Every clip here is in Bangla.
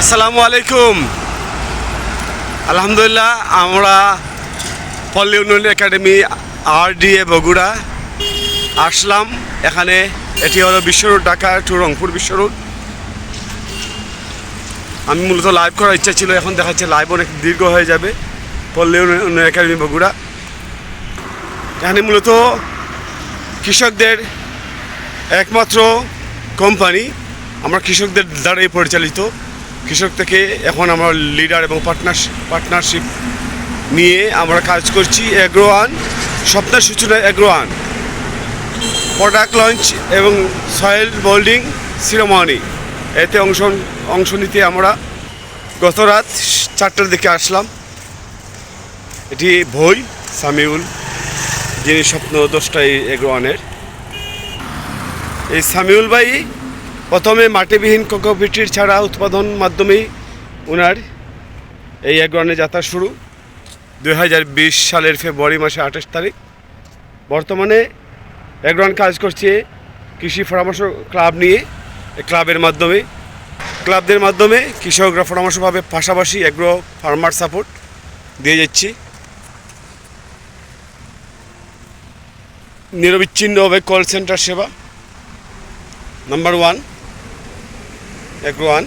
আসসালামু আলাইকুম। আলহামদুলিল্লাহ, আমরা Palli Unnayan academy R DA Bogura আসলাম। এখানে এটি হলো বিশ্ব রোড ঢাকা টু রংপুর বিশ্ব রোড আমি মূলত লাইভ করার ইচ্ছা ছিল, এখন দেখা যাচ্ছে লাইভ অনেক দীর্ঘ হয়ে যাবে, পল্লী উন্নয়ন একাডেমি বগুড়া। এখানে মূলত কৃষকদের একমাত্র কোম্পানি আমরা কৃষকদের দ্বারাই পরিচালিত। কৃষক থেকে এখন আমরা লিডার এবং পার্টনারশিপ পার্টনারশিপ নিয়ে আমরা কাজ করছি অ্যাগ্রোয়ান স্বপ্নের সূচনা অ্যাগ্রোয়ান প্রোডাক্ট লঞ্চ এবং সয়েল বোল্ডিং সিরোমনি এতে অংশ অংশ নিতে আমরা গত রাত চারটার দিকে আসলাম। এটি ভই সামিউল, যিনি স্বপ্ন দশটাই এগ্রোয়ানের। এই সামিউল ভাই প্রথমে মাটিবিহীন কোকোপিটির ছাড়া উৎপাদন মাধ্যমেই ওনার এই এগ্রোয়ানের যাত্রা শুরু। দু হাজার বিশ সালের ফেব্রুয়ারি মাসে আঠাশ তারিখ। বর্তমানে এগ্রোয়ান কাজ করছে কৃষি পরামর্শ ক্লাব নিয়ে। ক্লাবের মাধ্যমে। ক্লাবদের মাধ্যমে কৃষকরা পরামর্শ পাবে পাশাপাশি এগ্রো ফার্মার সাপোর্ট দিয়ে যাচ্ছি। নিরবিচ্ছিন্নভাবে কল সেন্টার সেবা। Number one agro one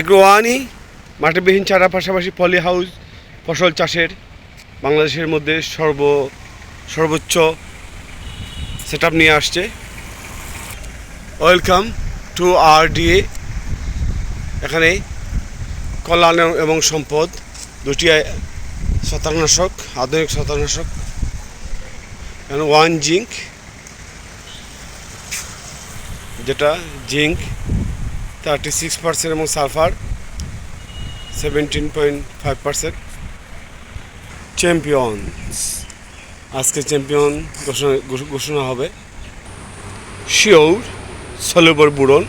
agro ওয়ানই মাটিবিহীন চারা, পাশাপাশি পলি হাউস, ফসল চাষের বাংলাদেশের মধ্যে সর্ব, সর্বোচ্চ সেট নিয়ে আসছে। ওয়েলকাম টু আর ডিএ এখানে কল্যাণ এবং সম্পদ দুটি শতাংনাশক আধুনিক শতাংনাশক ওয়ান জিঙ্ক যেটা জিঙ্ক থার্টি সিক্স পার্সেন্ট এবং sulphur seventeen point five percent champions আজকে চ্যাম্পিয়ন ঘোষণা ঘোষণা হবে। Sure solubor boron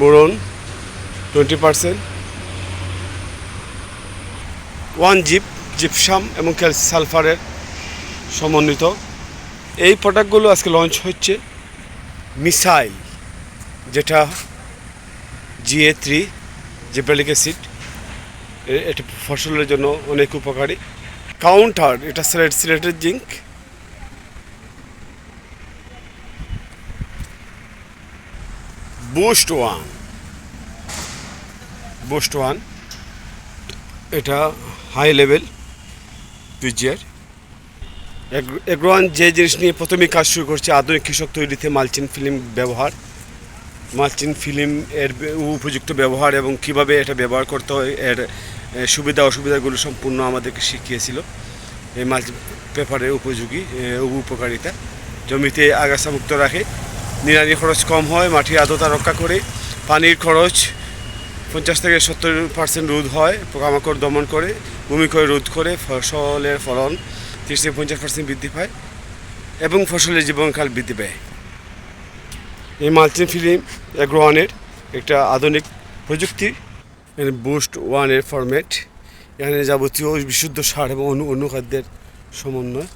boron twenty percent one zip gypsum এবং সালফারের সমন্বিত। এই প্রোডাক্টগুলো আজকে লঞ্চ হচ্ছে মিসাইল। যেটা জিএ থ্রি জিব্রালিক অ্যাসিড এটা ফসলের জন্য অনেক উপকারী। কাউন্টার এটা সিলেট, সিলেটের zinc. Boost one boost one এটা high level PGR Agro One যে জিনিস নিয়ে প্রথমেই কাজ শুরু করছে, আধুনিক কৃষক তৈরিতে মালচিন ফিল্ম ব্যবহার। মালচিন ফিল্ম এর উপযুক্ত ব্যবহার এবং কীভাবে এটা ব্যবহার করতে হয়, এর সুবিধা অসুবিধাগুলো সম্পূর্ণ আমাদেরকে শিখিয়েছিল এই মালচিন পেপারের উপযোগী উপকারিতা। জমিতে আগাছা মুক্ত রাখে, নিড়ানি খরচ কম হয় মাটির আর্দ্রতা রক্ষা করে, পানির খরচ পঞ্চাশ থেকে সত্তর পার্সেন্ট রোধ হয়, পোকামাকড় দমন করে, ভূমিক্ষয় রোধ করে, ফসলের ফলন তিরিশ থেকে পঞ্চাশ পার্সেন্ট বৃদ্ধি পায় এবং ফসলের জীবনকাল বৃদ্ধি পায়। এই মাল্টিন ফিল্ম এগ্রো ওয়ানের একটা আধুনিক প্রযুক্তি বুস্ট ওয়ানের ফরম্যাট এখানে যাবতীয় বিশুদ্ধ সার এবং অনু অনুখাদ্যের সমন্বয়।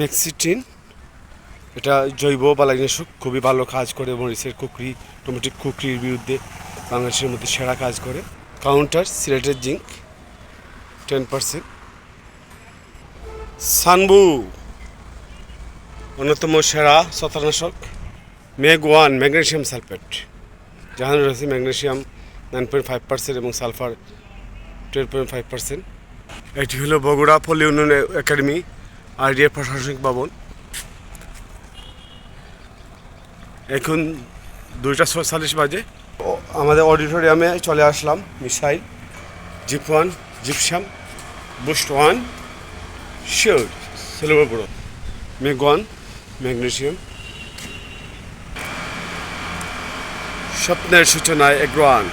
মেক্সিটিন এটা জৈব বালাইনাশক, খুবই ভালো কাজ করে মরিচের কুকরি টমেটো কুকরির বিরুদ্ধে বাংলাদেশের মধ্যে সেরা কাজ করে। কাউন্টার সিলেটের জিঙ্ক টেন পার্সেন্ট সানবু অন্যতম সেরা শতানাশক মেগ ওয়ান ম্যাগনেশিয়াম সালফেট যেখানে রয়েছে magnesium nine point five percent এবং sulphur twelve point five percent. এটি হলো বগুড়া পল্লী উন্নয়ন একাডেমি আইডিয়া প্রশাসনিক ভবন। এখন দুইটা ছয়চল্লিশ বাজে। আমাদের অডিটোরিয়ামে চলে আসলাম Missile Zip One gypsum, Boost One, Sure Silver বড় মেগ ওয়ান। ম্যাগনেশিয়াম। স্বপ্নের সূচনায় এগ্রোয়ান।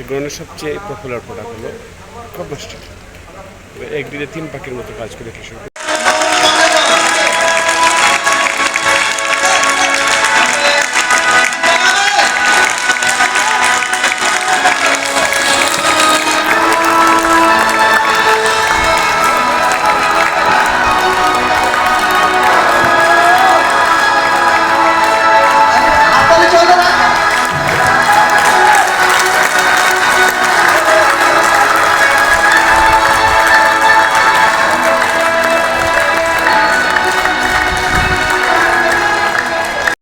এগ্রোয়ানের সবচেয়ে পপুলার প্রোডাক্ট হলো একদিনে এক দিনে তিন পাখির মতো কাজ করে কৃষক